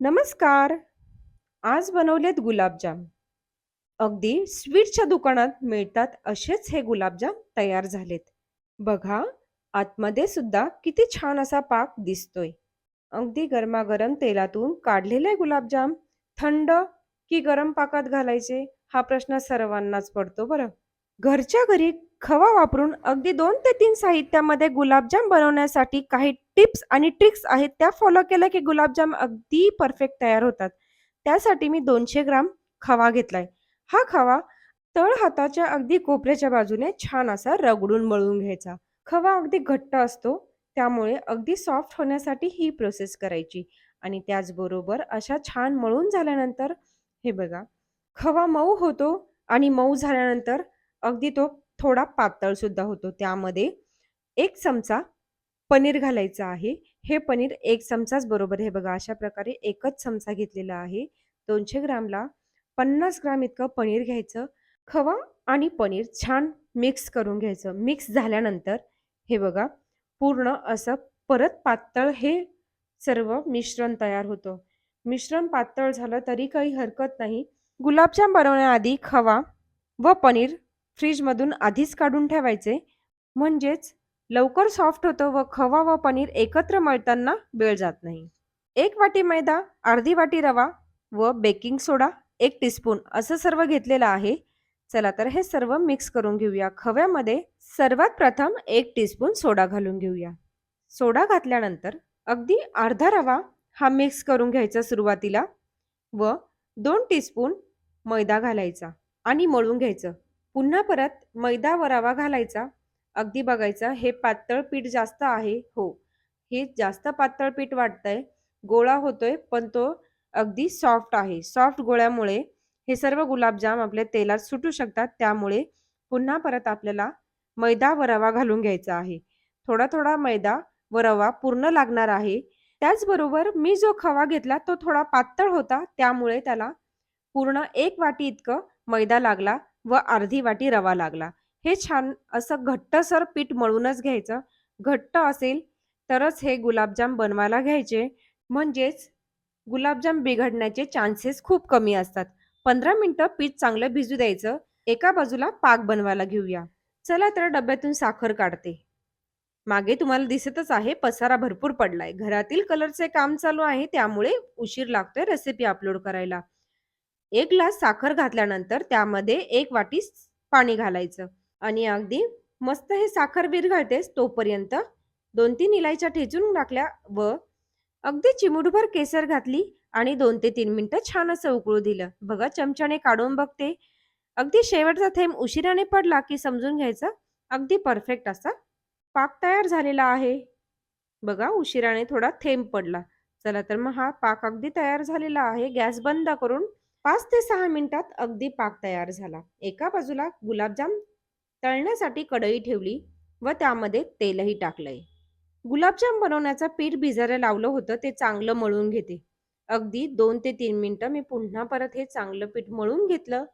नमस्कार. आज बनवलेत गुलाबजाम. अगदी स्वीटच्या दुकानात मिळतात असेच हे गुलाबजाम तयार झालेत. बघा आतमध्ये सुद्धा किती छान असा पाक दिसतोय. अगदी गरमागरम तेलातून काढलेले गुलाबजाम. थंड की गरम पाकात घालायचे? हा प्रश्न सर्वांनाच पडतो बरं. घरच्या घरी खवा वापरून अगदी दोन ते तीन साहित्यामध्ये गुलाबजाम बनवण्यासाठी काही टिप्स आणि ट्रिक्स आहेत त्या फॉलो केल्या की गुलाबजाम अगदी परफेक्ट तयार होतात. त्यासाठी मी दोनशे ग्राम खवा घेतलाय. हा खवा तळ हाताच्या अगदी कोपऱ्याच्या बाजूने छान असा रगडून मळून घ्यायचा. खवा अगदी घट्ट असतो त्यामुळे अगदी सॉफ्ट होण्यासाठी ही प्रोसेस करायची. आणि त्याचबरोबर अशा छान मळून झाल्यानंतर हे बघा खवा मऊ होतो आणि मऊ झाल्यानंतर अगदी तो थोडा पातळ सुद्धा होतो. त्यामध्ये एक चमचा पनीर घालायचं आहे. हे पनीर एक चमचाच बरोबर हे बघा अशा प्रकारे एकच चमचा घेतलेला आहे. दोनशे ग्रामला पन्नास ग्राम इतकं पनीर घ्यायचं. खवा आणि पनीर छान मिक्स करून घ्यायचं. मिक्स झाल्यानंतर हे बघा पूर्ण असं परत पातळ हे सर्व मिश्रण तयार होतं. मिश्रण पातळ झालं तरी काही हरकत नाही. गुलाबजाम बनवण्याआधी खवा व पनीर फ्रीजमधून आधीच काढून ठेवायचे. म्हणजेच लवकर सॉफ्ट होतं व खवा व पनीर एकत्र मळताना वेळ जात नाही. एक वाटी मैदा अर्धी वाटी रवा व बेकिंग सोडा एक टीस्पून असं सर्व घेतलेलं आहे. चला तर हे सर्व मिक्स करून घेऊया. खव्यामध्ये सर्वात प्रथम एक टीस्पून सोडा घालून घेऊया. सोडा घातल्यानंतर अगदी अर्धा रवा हा मिक्स करून घ्यायचा सुरुवातीला व दोन टीस्पून मैदा घालायचा आणि मळून घ्यायचं. पुन्हा परत मैदा वरावा घालायचा. अगदी बघायचा हे पातळ पीठ जास्त आहे हो. हे जास्त पातळ पीठ वाटतंय गोळा होतोय पण तो अगदी सॉफ्ट आहे. सॉफ्ट गोळ्यामुळे हे सर्व गुलाबजाम आपल्या तेलात सुटू शकतात त्यामुळे पुन्हा परत आपल्याला मैदा व रवा घालून घ्यायचा आहे. थोडा थोडा मैदा व रवा पूर्ण लागणार आहे. त्याचबरोबर मी जो खवा घेतला तो थोडा पातळ होता त्यामुळे त्याला पूर्ण एक वाटी इतकं मैदा लागला. व अर्धी वाटी रवा लागला. हे छान असं घट्टसर पीठ मळूनच घ्यायचं. घट्ट असेल तरच हे गुलाबजाम बनवायला घ्यायचे. म्हणजेच गुलाबजाम बिघडण्याचे चान्सेस खूप कमी असतात. पंधरा मिनिटं पीठ चांगलं भिजू द्यायचं. एका बाजूला पाक बनवायला घेऊया. चला तर डब्यातून साखर काढते. मागे तुम्हाला दिसतच आहे पसारा भरपूर पडलाय. घरातील कलरचे काम चालू आहे त्यामुळे उशीर लागतोय रेसिपी अपलोड करायला. एक ग्लास साखर घातल्यानंतर त्यामध्ये एक वाटी पाणी घालायचं. आणि अगदी मस्त हे साखर विरघळतेस तोपर्यंत दोन तीन इलायच्या ठेचून टाकल्या व अगदी चिमूटभर केसर घातली आणि दोन ते तीन मिनिटं छान असं उकळू दिलं. बघा चमच्याने काढून बघते. अगदी शेवटचा थेंब उशिराने पडला की समजून घ्यायचं अगदी परफेक्ट असा पाक तयार झालेला आहे. बघा उशिराने थोडा थेंब पडला. चला तर मग हा पाक अगदी तयार झालेला आहे. गॅस बंद करून पाच ते सहा मिनिटात अगदी पाक तयार झाला. एका बाजूला गुलाबजाम तळण्यासाठी कढई ठेवली व त्यामध्ये तेलही टाकलंय. गुलाबजाम बनवण्याचं पीठ भिजायला लावलं होतं ते चांगलं मळून घेते. अगदी दोन ते तीन मिनिटं मी पुन्हा परत हे चांगलं पीठ मळून घेतलं.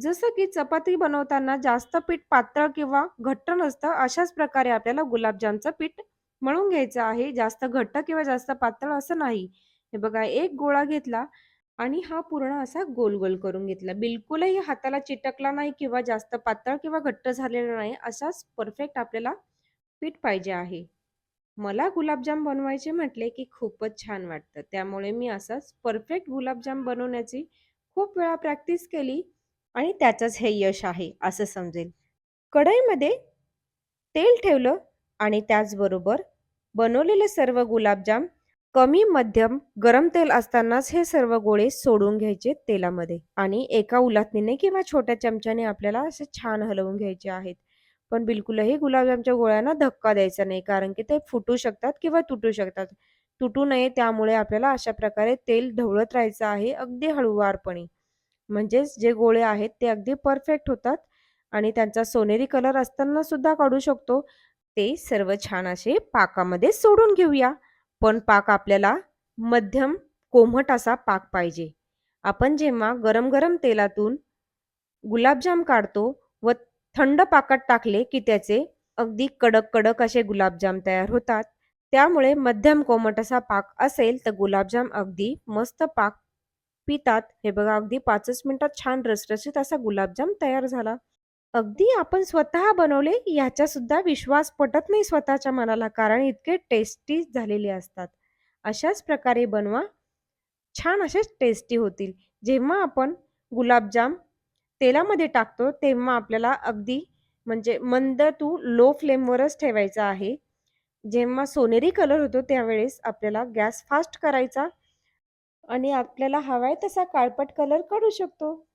जसं की चपाती बनवताना जास्त पीठ पातळ किंवा घट्ट नसतं अशाच प्रकारे आपल्याला गुलाबजामचं पीठ मळून घ्यायचं आहे जास्त घट्ट किंवा जास्त पातळ असं नाही. हे बघा एक गोळा घेतला आणि हा पूर्ण असा गोल गोल करून घेतला. बिलकुलही हाताला चिटकला नाही किंवा जास्त पातळ किंवा घट्ट झालेला नाही असाच परफेक्ट आपल्याला पीठ पाहिजे आहे. मला गुलाबजाम बनवायचे म्हटले की खूपच छान वाटतं. त्यामुळे मी असाच परफेक्ट गुलाबजाम बनवण्याची खूप वेळा प्रॅक्टिस केली आणि त्याचंच हे यश आहे असं समजेल. कढईमध्ये तेल ठेवलं आणि त्याचबरोबर बनवलेले सर्व गुलाबजाम कमी मध्यम गरम तेल असतानाच हे सर्व गोळे सोडून घ्यायचे तेलामध्ये. आणि एका उलाटणीने किंवा छोट्या चमच्याने आपल्याला असे छान हलवून घ्यायचे आहेत. पण बिलकुलही गुलाबजामच्या गोळ्यांना धक्का द्यायचा नाही कारण की ते फुटू शकतात किंवा तुटू शकतात. तुटू नये त्यामुळे आपल्याला अशा प्रकारे तेल ढवळत राहायचं आहे अगदी हळूवारपणे. म्हणजेच जे गोळे आहेत ते अगदी परफेक्ट होतात आणि त्यांचा सोनेरी कलर असताना सुद्धा काढू शकतो. ते सर्व छान असे पाकामध्ये सोडून घेऊया. पण पाक आपल्याला मध्यम कोमट असा पाक पाहिजे. आपण जेव्हा गरम गरम तेलातून गुलाबजाम काढतो व थंड पाकात टाकले की त्याचे अगदी कडक कडक असे गुलाबजाम तयार होतात. त्यामुळे मध्यम कोमट असा पाक असेल तर गुलाबजाम अगदी मस्त पाक पितात. हे बघा अगदी पाचच मिनिटात छान रसरशीत असा गुलाबजाम तयार झाला. अगदी आपण स्वतः बनवले याचा सुद्धा विश्वास पटत नाही स्वतःच्या मनाला कारण इतके टेस्टी झालेले असतात. अशाच प्रकारे बनवा. छान असे टेस्टी होतील. जेव्हा आपण गुलाबजाम तेलामध्ये टाकतो तेव्हा आपल्याला अगदी म्हणजे मंद टू लो फ्लेमवरच ठेवायचा आहे. जेव्हा सोनेरी कलर होतो त्यावेळेस आपल्याला गॅस फास्ट करायचा आणि आपल्याला हवाय तसा काळपट कलर काढू शकतो.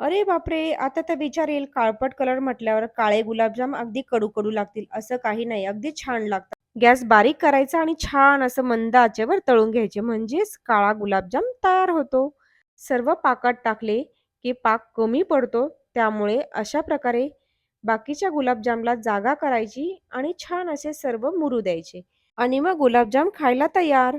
अरे बापरे आता तर विचार येईल काळपट कलर म्हटल्यावर काळे गुलाबजाम अगदी कडू कडू लागतील असं काही नाही अगदी छान लागतात. गॅस बारीक करायचा आणि छान असं मंद आचेवर तळून घ्यायचे म्हणजेच काळा गुलाबजाम तयार होतो. सर्व पाकात टाकले की पाक कमी पडतो त्यामुळे अशा प्रकारे बाकीच्या गुलाबजामला जागा करायची आणि छान असे सर्व मुरू द्यायचे. आणि मग गुलाबजाम खायला तयार.